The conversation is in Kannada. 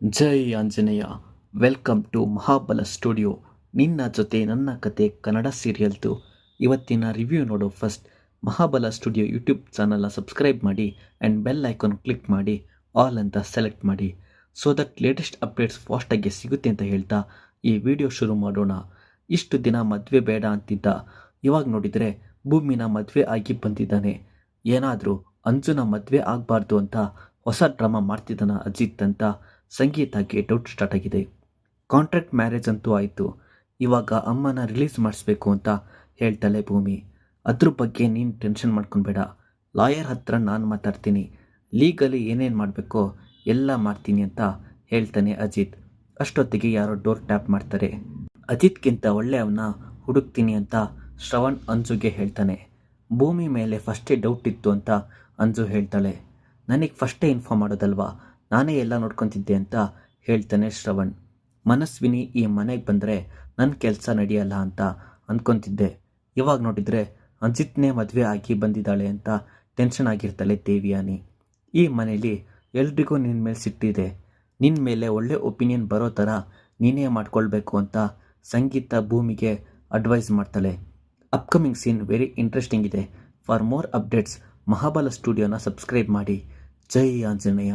Jai Anjaneya. Welcome to Mahabala studio. ನಿನ್ನ ಜೊತೆ ನನ್ನ ಕತೆ ಕನ್ನಡ ಸೀರಿಯಲ್ದು. ಇವತ್ತಿನ ರಿವ್ಯೂ ನೋಡೋ ಫಸ್ಟ್ ಮಹಾಬಲ ಸ್ಟುಡಿಯೋ ಯೂಟ್ಯೂಬ್ ಚಾನಲ್ನ ಸಬ್ಸ್ಕ್ರೈಬ್ ಮಾಡಿ ಆ್ಯಂಡ್ ಬೆಲ್ ಐಕಾನ್ ಕ್ಲಿಕ್ ಮಾಡಿ, ಆಲ್ ಅಂತ ಸೆಲೆಕ್ಟ್ ಮಾಡಿ. ಸೊ ದಟ್ ಲೇಟೆಸ್ಟ್ ಅಪ್ಡೇಟ್ಸ್ ಫಾಸ್ಟಾಗಿ ಸಿಗುತ್ತೆ ಅಂತ ಹೇಳ್ತಾ ಈ ವಿಡಿಯೋ ಶುರು ಮಾಡೋಣ. ಇಷ್ಟು ದಿನ ಮದುವೆ ಬೇಡ ಅಂತಿದ್ದ. ಇವಾಗ ನೋಡಿದರೆ ಭೂಮಿನ ಮದುವೆ ಆಗಿ ಬಂದಿದ್ದಾನೆ. ಏನಾದರೂ ಅಂಜುನ ಮದುವೆ ಆಗಬಾರ್ದು ಅಂತ ಹೊಸ ಡ್ರಾಮಾ ಮಾಡ್ತಿದ್ದಾನ ಅಜಿತ್ ಅಂತ. ಸಂಗೀತಕ್ಕೆ ಡೌಟ್ ಸ್ಟಾರ್ಟ್ ಆಗಿದೆ. ಕಾಂಟ್ರಾಕ್ಟ್ ಮ್ಯಾರೇಜ್ ಅಂತೂ ಆಯಿತು. ಇವಾಗ ಅಮ್ಮನ ರಿಲೀಸ್ ಮಾಡಿಸ್ಬೇಕು ಅಂತ ಹೇಳ್ತಾಳೆ ಭೂಮಿ. ಅದ್ರ ಬಗ್ಗೆ ನೀನು ಟೆನ್ಷನ್ ಮಾಡ್ಕೊಬೇಡ ಲಾಯರ್ ಹತ್ರ ನಾನು ಮಾತಾಡ್ತೀನಿ. ಲೀಗಲಿ ಏನೇನು ಮಾಡಬೇಕೋ ಎಲ್ಲ ಮಾಡ್ತೀನಿ ಅಂತ ಹೇಳ್ತಾನೆ ಅಜಿತ್. ಅಷ್ಟೊತ್ತಿಗೆ ಯಾರೋ ಡೋರ್ ಟ್ಯಾಪ್ ಮಾಡ್ತಾರೆ. ಅಜಿತ್ಗಿಂತ ಒಳ್ಳೆಯವನ್ನ ಹುಡುಕ್ತೀನಿ ಅಂತ ಶ್ರವಣ್ ಅಂಜುಗೆ ಹೇಳ್ತಾನೆ. ಭೂಮಿ ಮೇಲೆ ಫಸ್ಟೇ ಡೌಟ್ ಇತ್ತು ಅಂತ ಅಂಜು ಹೇಳ್ತಾಳೆ. ನನಗೆ ಫಸ್ಟೇ ಇನ್ಫಾರ್ಮ್ ಮಾಡೋದಲ್ವಾ? ನಾನೇ ಎಲ್ಲ ನೋಡ್ಕೊತಿದ್ದೆ ಅಂತ ಹೇಳ್ತಾನೆ ಶ್ರವಣ್. ಮನಸ್ವಿನಿ, ಈ ಮನೆಗೆ ಬಂದರೆ ನನ್ನ ಕೆಲಸ ನಡೆಯಲ್ಲ ಅಂತ ಅಂದ್ಕೊತಿದ್ದೆ ಇವಾಗ ನೋಡಿದರೆ ಅಂಜಿತ್ನೇ ಮದುವೆ ಆಗಿ ಬಂದಿದ್ದಾಳೆ ಅಂತ ಟೆನ್ಷನ್ ಆಗಿರ್ತಾಳೆ ದೇವಿಯಾನಿ. ಈ ಮನೇಲಿ ಎಲ್ರಿಗೂ ನಿನ್ನ ಮೇಲೆ ಸಿಟ್ಟಿದೆ. ನಿನ್ನ ಮೇಲೆ ಒಳ್ಳೆ ಒಪಿನಿಯನ್ ಬರೋ ಥರ ನೀನೇ ಮಾಡ್ಕೊಳ್ಬೇಕು ಅಂತ ಸಂಗೀತ ಭೂಮಿಗೆ ಅಡ್ವೈಸ್ ಮಾಡ್ತಾಳೆ. ಅಪ್ಕಮಿಂಗ್ ಸೀನ್ ವೆರಿ ಇಂಟ್ರೆಸ್ಟಿಂಗ್ ಇದೆ. ಫಾರ್ ಮೋರ್ ಅಪ್ಡೇಟ್ಸ್ ಮಹಾಬಲ ಸ್ಟುಡಿಯೋನ ಸಬ್ಸ್ಕ್ರೈಬ್ ಮಾಡಿ. ಜೈ ಆಂಜನೇಯ.